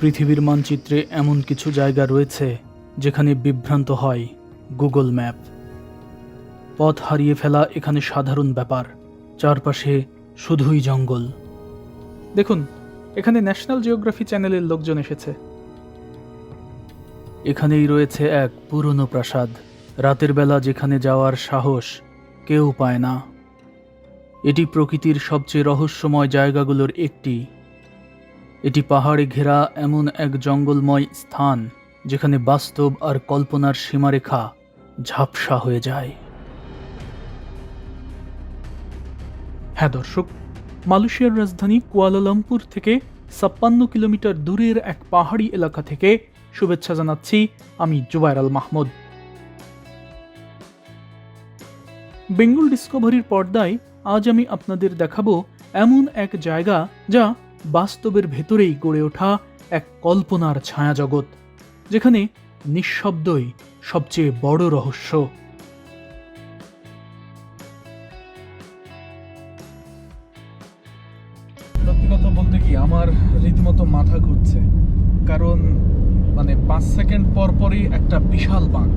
পৃথিবীর মানচিত্রে এমন কিছু জায়গা রয়েছে যেখানে বিভ্রান্ত হয় গুগল ম্যাপ। পথ হারিয়ে ফেলা এখানে সাধারণ ব্যাপার, চারপাশে শুধুই জঙ্গল। দেখুন, এখানে ন্যাশনাল জিওগ্রাফি চ্যানেলের লোকজন এসেছে। এখানেই রয়েছে এক পুরনো প্রাসাদ, রাতের বেলা যেখানে যাওয়ার সাহস কেউ পায় না। এটি প্রকৃতির সবচেয়ে রহস্যময় জায়গাগুলোর একটি। এটি পাহাড়ে ঘেরা এমন এক জঙ্গলময় স্থান, যেখানে বাস্তব আর কল্পনার সীমারেখা ঝাপসা হয়ে যায়। হ্যাঁ দর্শক, মালয়েশিয়ার রাজধানী কুয়ালালামপুর থেকে ছাপ্পান্ন কিলোমিটার দূরের এক পাহাড়ি এলাকা থেকে শুভেচ্ছা জানাচ্ছি আমি জুবাইর আল মাহমুদ। বেঙ্গল ডিসকভারির পর্দায় আজ আমি আপনাদের দেখাবো এমন এক জায়গা যা বাস্তবের ভেতরেই গড়ে ওঠা এক কল্পনার ছায়া জগৎ যেখানে নিঃশব্দই সবচেয়ে বড় রহস্য। সত্যি কথা বলতে কি, আমার রীতিমতো মাথা ঘুরছে। কারণ মানে পাঁচ সেকেন্ড পর পরই একটা বিশাল বাঁক।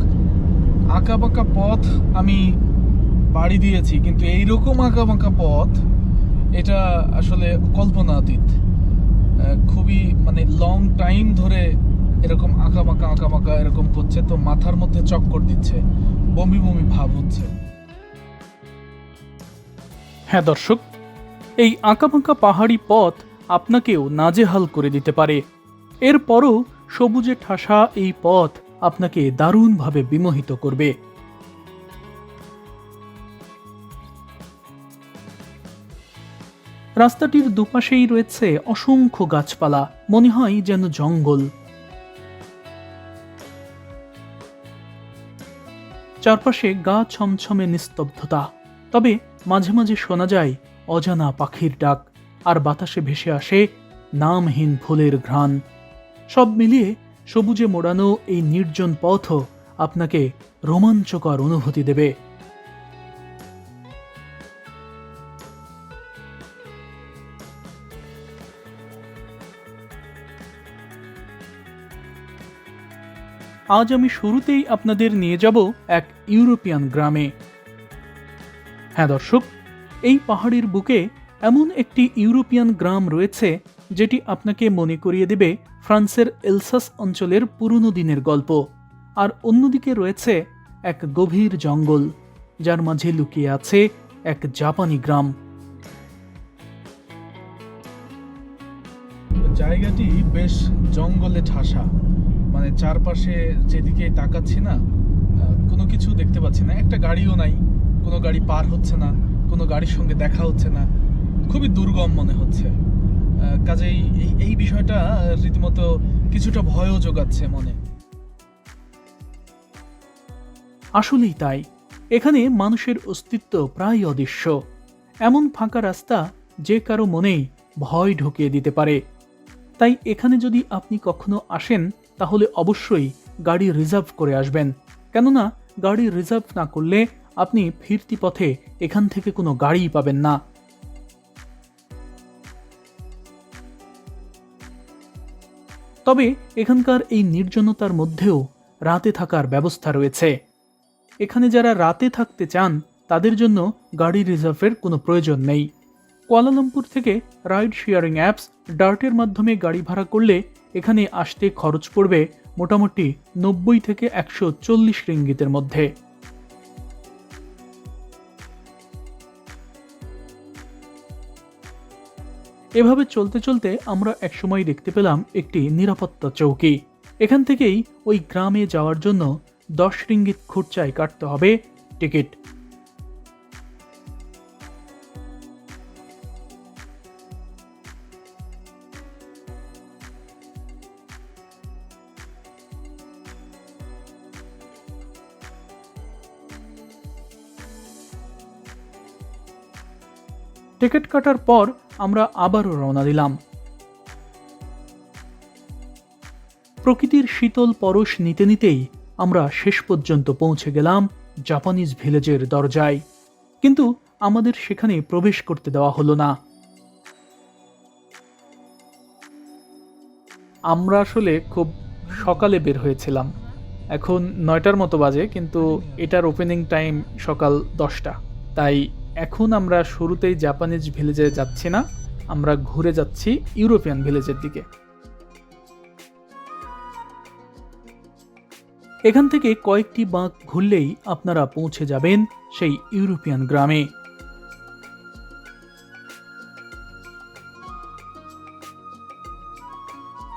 আঁকা বাঁকা পথ আমি বাড়ি দিয়েছি, কিন্তু এইরকম আঁকা বাঁকা পথ এটা আসলে কল্পনাতীত। খুবই মানে লং টাইম ধরে এরকম আঁকা বাঁকা আঁকা বাঁকা এরকম করছে তো মাথার মধ্যে চক্কর দিচ্ছে, বমি বমি ভাব হচ্ছে। হ্যাঁ দর্শক, এই আঁকাবাঁকা পাহাড়ি পথ আপনাকেও নাজেহাল করে দিতে পারে। এরপরও সবুজে ঠাসা এই পথ আপনাকে দারুণভাবে বিমোহিত করবে। রাস্তাটির দুপাশেই রয়েছে অসংখ্য গাছপালা। মনে হয় যেন জঙ্গল। চারপাশে গা ছমছমে নিস্তব্ধতা। তবে মাঝে মাঝে শোনা যায় অজানা পাখির ডাক, আর বাতাসে ভেসে আসে নামহীন ফুলের ঘ্রাণ। সব মিলিয়ে সবুজে মোড়ানো এই নির্জন পথও আপনাকে রোমাঞ্চকর অনুভূতি দেবে। আজ আমি শুরুতেই আপনাদের নিয়ে যাব এক ইউরোপিয়ান গ্রামে। হ্যাঁ দর্শক, এই পাহাড়ের বুকে এমন একটি ইউরোপিয়ান গ্রাম রয়েছে, যেটি আপনাকে মনে করিয়ে দেবে ফ্রান্সের এলসাস অঞ্চলের পুরনো দিনের গল্প। আর অন্যদিকে রয়েছে এক গভীর জঙ্গল, যার মাঝে লুকিয়ে আছে এক জাপানি গ্রাম। জায়গাটি বেশ জঙ্গলে ঠাসা। মানে চারপাশে যেদিকে তাকাচ্ছি না কোনো কিছু দেখতে পাচ্ছি না। একটা গাড়িও নাই, কোনো গাড়ি পার হচ্ছে না, কোনো গাড়ির সঙ্গে দেখা হচ্ছে না। খুবই দুর্গম মনে হচ্ছে। কাজেই এই এই বিষয়টা রীতিমতো কিছুটা ভয়ও যোগাচ্ছে মনে। আসলেই তাই। এখানে মানুষের অস্তিত্ব প্রায় অদৃশ্য। এমন ফাঁকা রাস্তা যে কারও মনেই ভয় ঢুকিয়ে দিতে পারে। তাই এখানে যদি আপনি কখনো আসেন তাহলে অবশ্যই গাড়ি রিজার্ভ করে আসবেন। কেননা গাড়ি রিজার্ভ না করলে আপনি ফিরতি পথে এখান থেকে কোনো গাড়িই পাবেন না। তবে এখানকার এই নির্জনতার মধ্যেও রাতে থাকার ব্যবস্থা রয়েছে। এখানে যারা রাতে থাকতে চান, তাদের জন্য গাড়ি রিজার্ভের কোনো প্রয়োজন নেই। কুয়ালালামপুর থেকে রাইড শেয়ারিং অ্যাপস, ডার্টের মাধ্যমে গাড়ি ভাড়া করলে এখানে আসতে খরচ পড়বে মোটামুটি নব্বই থেকে একশো চল্লিশ রিঙ্গিতের মধ্যে। এভাবে চলতে চলতে আমরা একসময় দেখতে পেলাম একটি নিরাপত্তা চৌকি। এখান থেকেই ওই গ্রামে যাওয়ার জন্য দশ রিঙ্গিত খুরচায় কাটতে হবে। টিকিট টিকিট কাটার পর আমরা আবারও রওনা দিলাম। প্রকৃতির শীতল পরশ নিতে নিতেই আমরা শেষ পর্যন্ত পৌঁছে গেলাম জাপানিজ ভিলেজের দরজায়। কিন্তু আমাদের সেখানে প্রবেশ করতে দেওয়া হলো না। আমরা আসলে খুব সকালে বের হয়েছিলাম। এখন নয়টার মতো বাজে, কিন্তু এটার ওপেনিং টাইম সকাল দশটা। তাই এখন আমরা শুরুতেই জাপানিজ ভিলেজে যাচ্ছি না, আমরা ঘুরে যাচ্ছি ইউরোপিয়ান ভিলেজের দিকে। এখান থেকে কয়েকটি বাঁক ঘুরলেই আপনারা পৌঁছে যাবেন সেই ইউরোপিয়ান গ্রামে।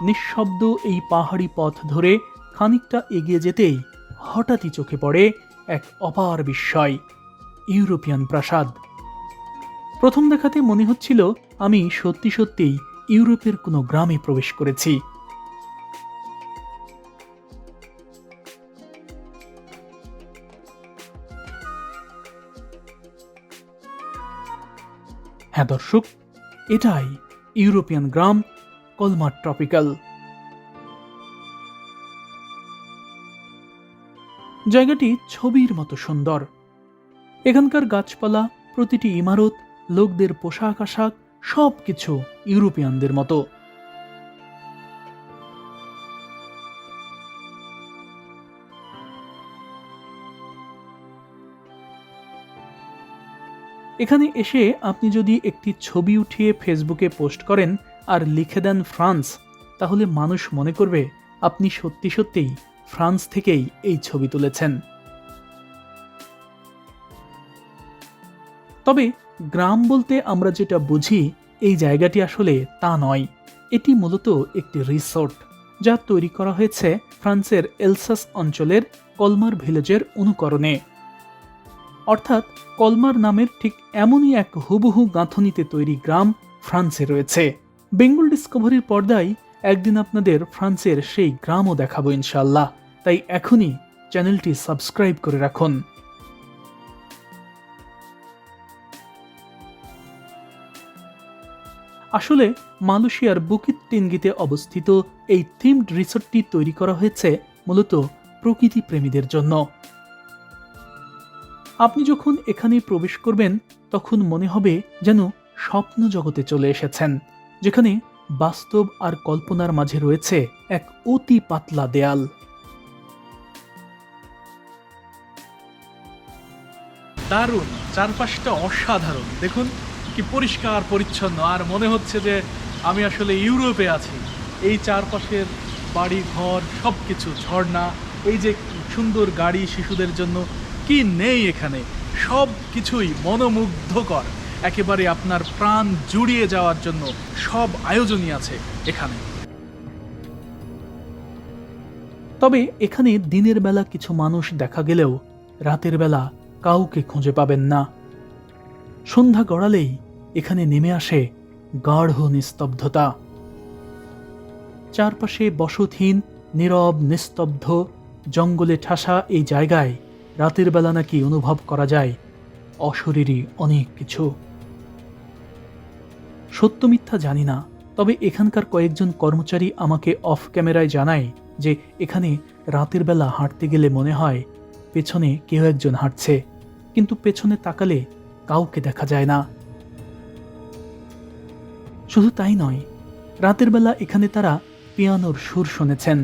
নিঃশব্দ এই পাহাড়ি পথ ধরে খানিকটা এগিয়ে যেতেই হঠাৎই চোখে পড়ে এক অপার বিস্ময়। ইউরোপিয়ান প্রাসাদ। প্রথম দেখাতে মনে হচ্ছিল আমি সত্যি সত্যিই ইউরোপের কোনো গ্রামে প্রবেশ করেছি। হ্যাঁ দর্শক, এটাই ইউরোপিয়ান গ্রাম, কলমার ট্রপিক্যাল। জায়গাটি ছবির মতো সুন্দর। এখানকার গাছপালা, প্রতিটি ইমারত, লোকদের পোশাক আশাক সব কিছু ইউরোপিয়ানদের মতো। এখানে এসে আপনি যদি একটি ছবি উঠিয়ে ফেসবুকে পোস্ট করেন আর লিখে দেন ফ্রান্স, তাহলে মানুষ মনে করবে আপনি সত্যি সত্যিই ফ্রান্স থেকেই এই ছবি তুলেছেন। তবে গ্রাম বলতে আমরা যেটা বুঝি, এই জায়গাটি আসলে তা নয়। এটি মূলত একটি রিসোর্ট, যা তৈরি করা হয়েছে ফ্রান্সের এলসাস অঞ্চলের কলমার ভিলেজের অনুকরণে। অর্থাৎ কলমার নামের ঠিক এমনই এক হুবহু গাঁথনিতে তৈরি গ্রাম ফ্রান্সে রয়েছে। বেঙ্গল ডিসকভারির পর্দায় একদিন আপনাদের ফ্রান্সের সেই গ্রামও দেখাবো ইনশাল্লাহ তাই এখনই চ্যানেলটি সাবস্ক্রাইব করে রাখুন। আসলে মালয়েশিয়ার বুকিত টিনগিতে অবস্থিত এই থিমড রিসোর্টটি তৈরি করা হয়েছে মূলত প্রকৃতি প্রেমীদের জন্য। আপনি যখন এখানে প্রবেশ করবেন, তখন মনে হবে যেন স্বপ্ন জগতে চলে এসেছেন, যেখানে বাস্তব আর কল্পনার মাঝে রয়েছে এক অতি পাতলা দেয়াল। দারুণ! চারপাশটা অসাধারণ। দেখুন কি পরিষ্কার, পরিচ্ছন্ন। আর মনে হচ্ছে যে আমি আসলে ইউরোপে আছি। এই চারপাশের বাড়ি, ঘর সব কিছু ঝর্ণা, এই যে সুন্দর গাড়ি শিশুদের জন্য, কি নেই এখানে? সব কিছুই মনোমুগ্ধকর। একেবারে আপনার প্রাণ জুড়িয়ে যাওয়ার জন্য সব আয়োজনই আছে এখানে। তবে এখানে দিনের বেলা কিছু মানুষ দেখা গেলেও রাতের বেলা কাউকে খুঁজে পাবেন না। সন্ধ্যা গড়ালেই এখানে নেমে আসে গাঢ় নিস্তব্ধতা। চারপাশে বসতহীন, নীরব, নিস্তব্ধ, জঙ্গলে ঠাসা এই জায়গায় রাতের বেলা নাকি অনুভব করা যায় অশরীরই অনেক কিছু। সত্য মিথ্যা জানি না, তবে এখানকার কয়েকজন কর্মচারী আমাকে অফ ক্যামেরায় জানায় যে এখানে রাতের বেলা হাঁটতে গেলে মনে হয় পেছনে কেউ একজন হাঁটছে, কিন্তু পেছনে তাকালে কাউকে দেখা যায় না। শুধু তাই নয়, রাতের বেলা এখানে তারা পিয়ানোর সুর শুনেছেন,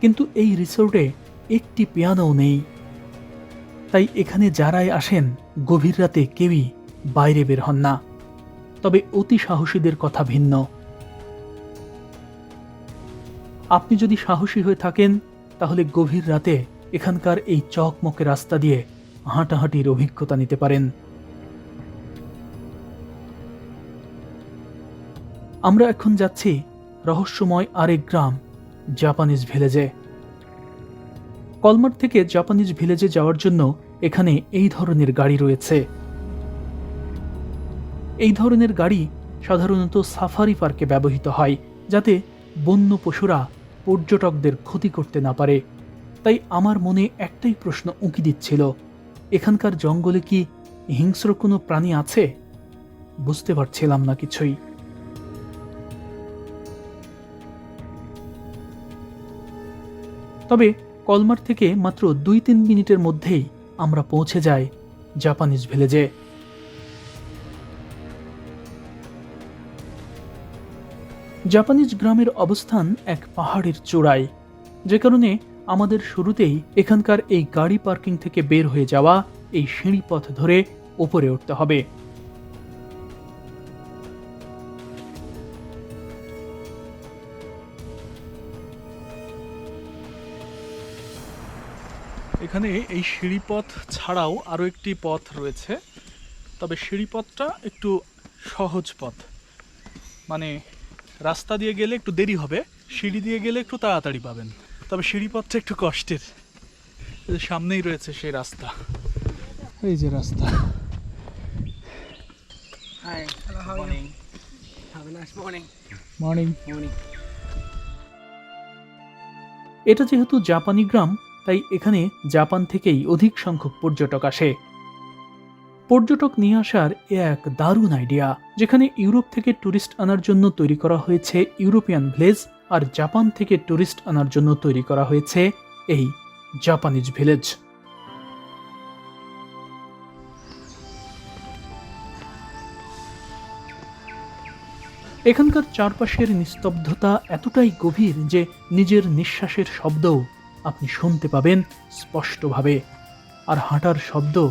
কিন্তু এই রিসোর্টে একটি পিয়ানোও নেই। তাই এখানে যারাই আসেন, গভীর রাতে কেউই বাইরে বের হন না। তবে অতি সাহসীদের কথা ভিন্ন। আপনি যদি সাহসী হয়ে থাকেন, তাহলে গভীর রাতে এখানকার এই চকমকে রাস্তা দিয়ে হাঁটাহাঁটির অভিজ্ঞতা নিতে পারেন। আমরা এখন যাচ্ছি রহস্যময় আরেক গ্রাম, জাপানিজ ভিলেজে। কলমার থেকে জাপানিজ ভিলেজে যাওয়ার জন্য এখানে এই ধরনের গাড়ি রয়েছে। এই ধরনের গাড়ি সাধারণত সাফারি পার্কে ব্যবহৃত হয়, যাতে বন্য পশুরা পর্যটকদের ক্ষতি করতে না পারে। তাই আমার মনে একটাই প্রশ্ন উঁকি দিচ্ছিল, এখানকার জঙ্গলে কি হিংস্র কোনো প্রাণী আছে? বুঝতে পারছিলাম না কিছুই। তবে কলমার থেকে মাত্র দুই তিন মিনিটের মধ্যেই আমরা পৌঁছে যাই জাপানিজ ভিলেজে। জাপানিজ গ্রামের অবস্থান এক পাহাড়ের চূড়ায়, যে কারণে আমাদের শুরুতেই এখানকার এই গাড়ি পার্কিং থেকে বের হয়ে যাওয়া এই সিঁড়িপথ ধরে ওপরে উঠতে হবে। এখানে এই সিঁড়িপথ ছাড়াও আরও একটি পথ রয়েছে। তবে সিঁড়িপথটা একটু সহজ পথ। মানে রাস্তা দিয়ে গেলে একটু দেরি হবে সিঁড়ি দিয়ে গেলে একটু তাড়াতাড়ি পাবেন। তবে সিঁড়িপথটা একটু কষ্টের। সামনেই রয়েছে সেই রাস্তা। এই যে রাস্তা. মর্নিং এটা যেহেতু জাপানি গ্রাম তাই এখানে জাপান থেকেই অধিক সংখ্যক পর্যটক আসে। পর্যটক নিয়ে আসার এ এক দারুণ আইডিয়া, যেখানে ইউরোপ থেকে ট্যুরিস্ট আনার জন্য তৈরি করা হয়েছে ইউরোপিয়ান ভিলেজ আর জাপান থেকে ট্যুরিস্ট আনার জন্য তৈরি করা হয়েছে এই জাপানিজ ভিলেজ। এখানকার চারপাশের নিস্তব্ধতা এতটাই গভীর যে নিজের নিঃশ্বাসের শব্দও আপনি শুনতে পাবেন স্পষ্টভাবে। আর হাঁটার শব্দ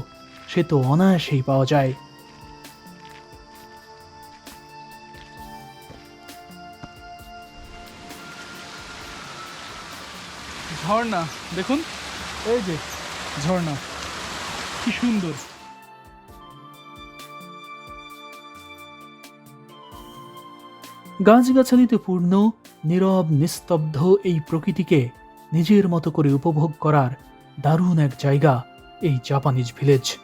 সে তো অনায়াসেই পাওয়া যায়। ঝর্ণা দেখুন। এই যে ঝর্ণা। কি সুন্দর। গাছগাছালিতে পূর্ণ নীরব নিস্তব্ধ এই প্রকৃতিকে নিজের মতো করে উপভোগ করার দারুণ এক জায়গা এই জাপানিজ ভিলেজ।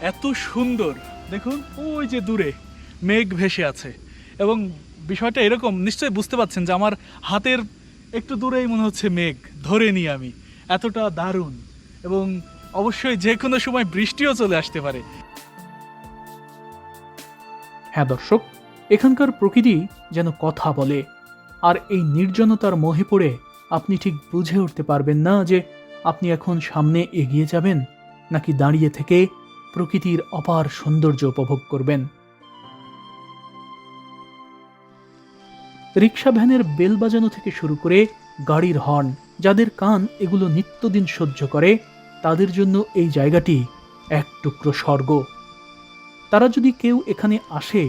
এত সুন্দর। দেখুন ওই যে দূরে মেঘ ভেসে আছে। এবং বিষয়টা এরকম নিশ্চয়ই বুঝতে পারছেন যে আমার হাতের একটু দূরেই মনে হচ্ছে মেঘ ধরে নিই আমি। এতটা দারুণ। এবং অবশ্যই যে কোনো সময় বৃষ্টিও চলে আসতে পারে। হ্যাঁ দর্শক এখানকার প্রকৃতি যেন কথা বলে। আর এই নির্জনতার মোহে পড়ে আপনি ঠিক বুঝে উঠতে পারবেন না যে আপনি এখন সামনে এগিয়ে যাবেন নাকি দাঁড়িয়ে থেকে প্রকৃতির অপার সৌন্দর্য উপভোগ করবেন। রিক্সা ভ্যানের বেল বাজানো থেকে শুরু করে গাড়ির হর্ন, যাদের কান এগুলো নিত্যদিন সহ্য করে, তাদের জন্য এই জায়গাটি এক টুকরো স্বর্গ। তারা যদি কেউ এখানে আসে,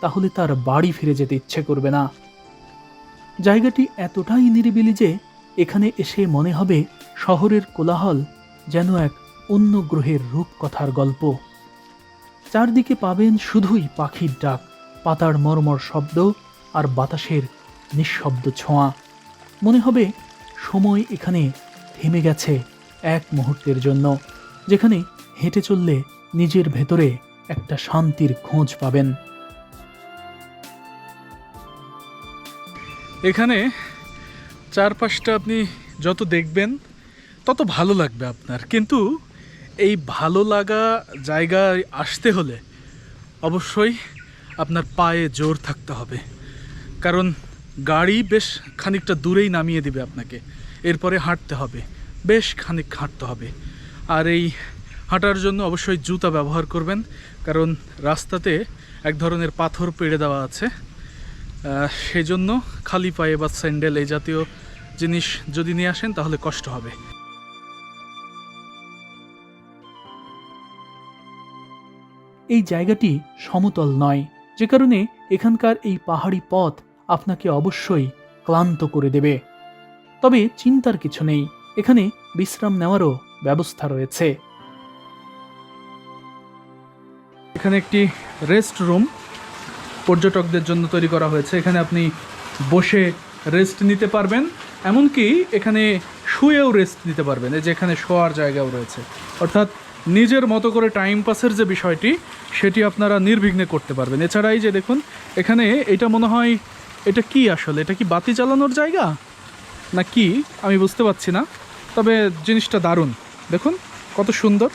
তাহলে তার বাড়ি ফিরে যেতে ইচ্ছে করবে না। জায়গাটি এতটাই নিরিবিলি যে এখানে এসে মনে হবে শহরের কোলাহল যেন এক অন্য গ্রহের রূপকথার গল্প। চারদিকে পাবেন শুধুই পাখির ডাক, পাতার মর্মর শব্দ আর বাতাসের নিঃশব্দ ছোঁয়া। মনে হবে সময় এখানে থেমে গেছে এক মুহূর্তের জন্য, যেখানে হেঁটে চললে নিজের ভেতরে একটা শান্তির খোঁজ পাবেন। এখানে চারপাশটা আপনি যত দেখবেন, তত ভালো লাগবে আপনার। কিন্তু এই ভালো লাগা জায়গায় আসতে হলে অবশ্যই আপনার পায়ে জোর থাকতে হবে। কারণ গাড়ি বেশ খানিকটা দূরেই নামিয়ে দিবে আপনাকে। এরপরে হাঁটতে হবে, বেশ খানিক হাঁটতে হবে। আর এই হাঁটার জন্য অবশ্যই জুতা ব্যবহার করবেন, কারণ রাস্তাতে এক ধরনের পাথর পেড়ে দেওয়া আছে। আহ, সেই খালি পায়ে বা স্যান্ডেল এই জাতীয় জিনিস যদি নিয়ে আসেন তাহলে কষ্ট হবে। এই জায়গাটি সমতল নয় যে কারণে এখানকার এই পাহাড়ি পথ আপনাকে অবশ্যই ক্লান্ত করে দেবে। তবে চিন্তার কিছু নেই এখানে বিশ্রাম নেওয়ারও ব্যবস্থা রয়েছে। এখানে একটি রেস্ট রুম পর্যটকদের জন্য তৈরি করা হয়েছে। এখানে আপনি বসে রেস্ট নিতে পারবেন, এমনকি এখানে শুয়েও রেস্ট নিতে পারবেন। এই যে এখানে শোয়ার জায়গাও রয়েছে। অর্থাৎ নিজের মতো করে টাইম পাসের যে বিষয়টি, সেটি আপনারা নির্বিঘ্নে করতে পারবেন। এছাড়া এই যে দেখুন, এখানে এটা মনে হয়, এটা কি আসলে? এটা কি বাতি চালানোর জায়গা? না কি? আমি বুঝতে পারছি না। তবে জিনিসটা দারুণ। দেখুন, কত সুন্দর।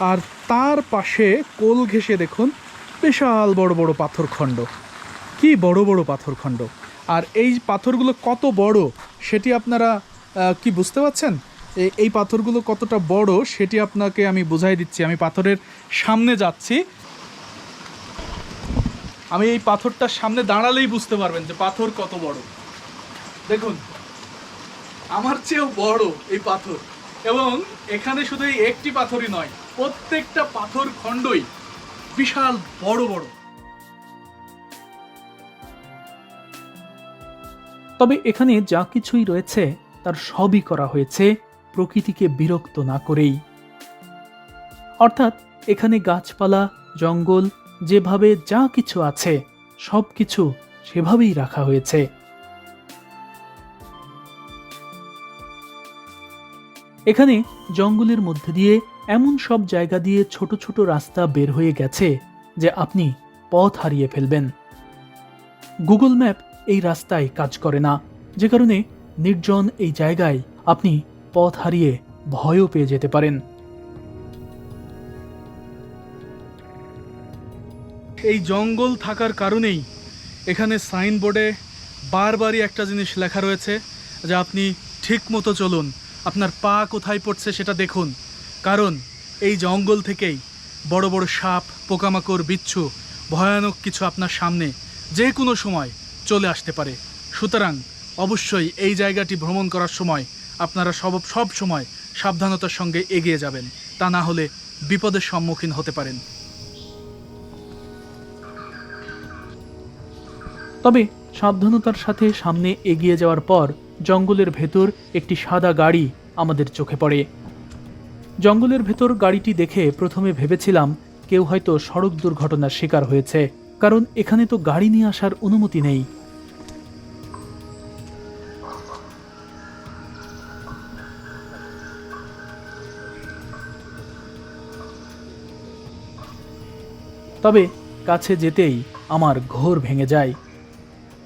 আর তার পাশে কোল ঘেঁষে দেখুন বিশাল বড় বড় পাথরখণ্ড কি বড় বড় পাথরখণ্ড আর এই পাথরগুলো কত বড়, সেটি আপনারা কি বুঝতে পারছেন? এই পাথরগুলো কতটা বড়, সেটি আপনাকে আমি বুঝাই দিচ্ছি। আমি পাথরের সামনে যাচ্ছি। আমি এই পাথরটার সামনে দাঁড়ালেই বুঝতে পারবেন যে পাথর কত বড়। দেখুন, আমার চেয়েও বড় এই পাথর। এবং এখানে শুধু এই একটি পাথরই নয়, প্রত্যেকটা পাথর খণ্ডই বিশাল বড় বড়। তবে এখানে যা কিছুই রয়েছে, তার সবই করা হয়েছে প্রকৃতিকে বিরক্ত না করেই। অর্থাৎ এখানে গাছপালা, জঙ্গল, যেভাবে যা কিছু আছে, সব কিছু সেভাবেই রাখা হয়েছে। এখানে জঙ্গলের মধ্যে দিয়ে এমন সব জায়গা দিয়ে ছোট ছোট রাস্তা বের হয়ে গেছে যে আপনি পথ হারিয়ে ফেলবেন। গুগল ম্যাপ এই রাস্তায় কাজ করে না। যে কারণে নির্জন এই জায়গায় আপনি পথ হারিয়ে ভয়ও পেয়ে যেতে পারেন। এই জঙ্গল থাকার কারণেই এখানে সাইনবোর্ডে বারবারই একটা জিনিস লেখা রয়েছে, যে আপনি ঠিক মতো চলুন, আপনার পা কোথায় পড়ছে সেটা দেখুন। কারণ এই জঙ্গল থেকেই বড় বড় সাপ, পোকামাকড়, বিচ্ছু ভয়ানক কিছু আপনার সামনে যে কোনো সময় চলে আসতে পারে। সুতরাং অবশ্যই এই জায়গাটি ভ্রমণ করার সময় আপনারা সব সব সময় সাবধানতার সঙ্গে এগিয়ে যাবেন। তা না হলে বিপদের সম্মুখীন হতে পারেন। তবে সাবধানতার সাথে সামনে এগিয়ে যাওয়ার পর জঙ্গলের ভেতর একটি সাদা গাড়ি আমাদের চোখে পড়ে। জঙ্গলের ভেতর গাড়িটি দেখে প্রথমে ভেবেছিলাম কেউ হয়তো সড়ক দুর্ঘটনার শিকার হয়েছে, কারণ এখানে তো গাড়ি নিয়ে আসার অনুমতি নেই। তবে কাছে যেতেই আমার ঘোর ভেঙে যায়।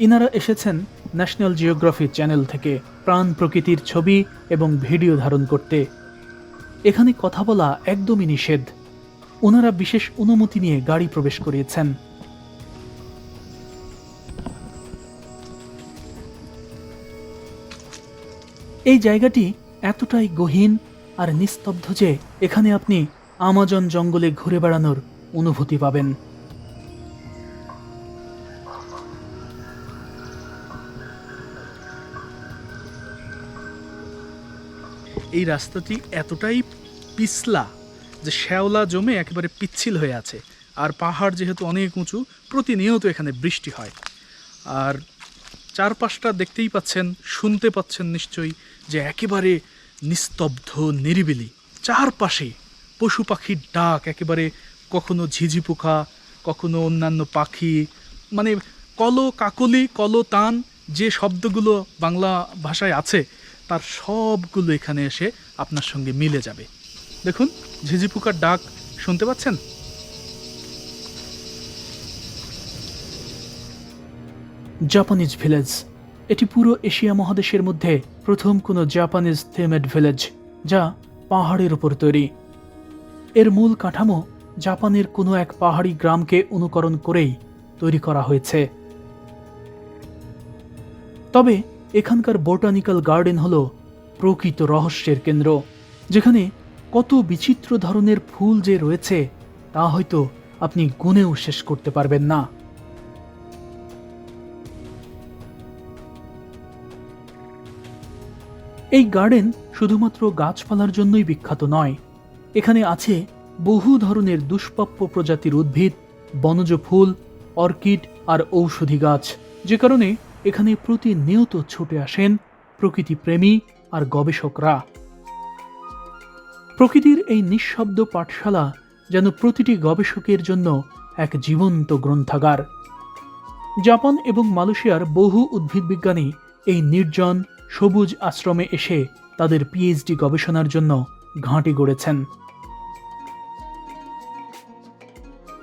ইনারা এসেছেন ন্যাশনাল জিওগ্রাফি চ্যানেল থেকে প্রাণ প্রকৃতির ছবি এবং ভিডিও ধারণ করতে। এখানে কথা বলা একদমই নিষেধ। ওনারা বিশেষ অনুমতি নিয়ে গাড়ি প্রবেশ করিয়েছেন। এই জায়গাটি এতটাই গহীন আর নিস্তব্ধ যে এখানে আপনি আমাজন জঙ্গলে ঘুরে বেড়ানোর অনুভূতি পাবেন। এই রাস্তাটি এতটাই পিছলা যে শ্যাওলা জমে একেবারে পিচ্ছিল হয়ে আছে। আর পাহাড় যেহেতু অনেক উঁচু, প্রতিনিয়ত এখানে বৃষ্টি হয়। আর চারপাশটা দেখতেই পাচ্ছেন, শুনতে পাচ্ছেন নিশ্চয়ই যে একেবারে নিস্তব্ধ, নিরিবিলি। চারপাশে পশু পাখির ডাক, একেবারে কখনো ঝিঝি পোকা কখনো অন্যান্য পাখি মানে কল কাকলি কল তান যে শব্দগুলো বাংলা ভাষায় আছে তার সবগুলো এখানে এসে আপনার সঙ্গে মিলে যাবে। দেখুন, ঝিঝি পোকার ডাক শুনতে পাচ্ছেন? জাপানিজ ভিলেজ, এটি পুরো এশিয়া মহাদেশের মধ্যে প্রথম কোনো জাপানিজ থেমেড ভিলেজ, যা পাহাড়ের উপর তৈরি। এর মূল কাঠামো জাপানের কোনো এক পাহাড়ি গ্রামকে অনুকরণ করেই তৈরি করা হয়েছে। তবে এখানকার বোটানিক্যাল গার্ডেন হল প্রকৃত রহস্যের কেন্দ্র, যেখানে কত বিচিত্র ধরনের ফুল যে রয়েছে, তা হয়তো আপনি গুণেও শেষ করতে পারবেন না। এই গার্ডেন শুধুমাত্র গাছপালার জন্যই বিখ্যাত নয়, এখানে আছে বহু ধরনের দুষ্প্রাপ্য প্রজাতির উদ্ভিদ, বনজ ফুল, অর্কিড আর ঔষধি গাছ, যে কারণে এখানে প্রতিনিয়ত ছুটে আসেন প্রকৃতি প্রেমী আর গবেষকরা। প্রকৃতির এই নিঃশব্দ পাঠশালা যেন প্রতিটি গবেষকের জন্য এক জীবন্ত গ্রন্থাগার। জাপান এবং মালয়েশিয়ার বহু উদ্ভিদবিজ্ঞানী এই নির্জন, সবুজ আশ্রমে এসে তাদের পিএইচডি গবেষণার জন্য ঘাঁটি গড়েছেন।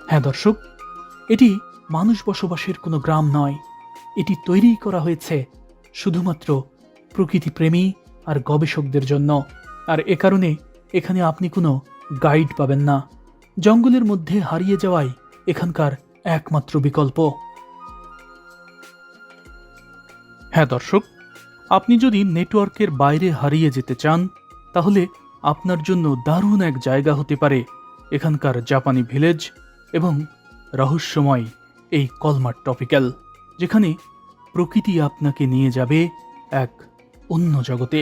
হ্যাঁ দর্শক, এটি মানুষ বসবাসের কোনো গ্রাম নয়। এটি তৈরি করা হয়েছে শুধুমাত্র প্রকৃতিপ্রেমী আর গবেষকদের জন্য। আর এ কারণে এখানে আপনি কোনো গাইড পাবেন না। জঙ্গলের মধ্যে হারিয়ে যাওয়াই এখানকার একমাত্র বিকল্প। হ্যাঁ দর্শক, আপনি যদি নেটওয়ার্কের বাইরে হারিয়ে যেতে চান, তাহলে আপনার জন্য দারুণ এক জায়গা হতে পারে এখানকার জাপানি ভিলেজ এবং রহস্যময় এই কলমার টপিক্যাল। যেখানে প্রকৃতি আপনাকে নিয়ে যাবে এক অন্য জগতে।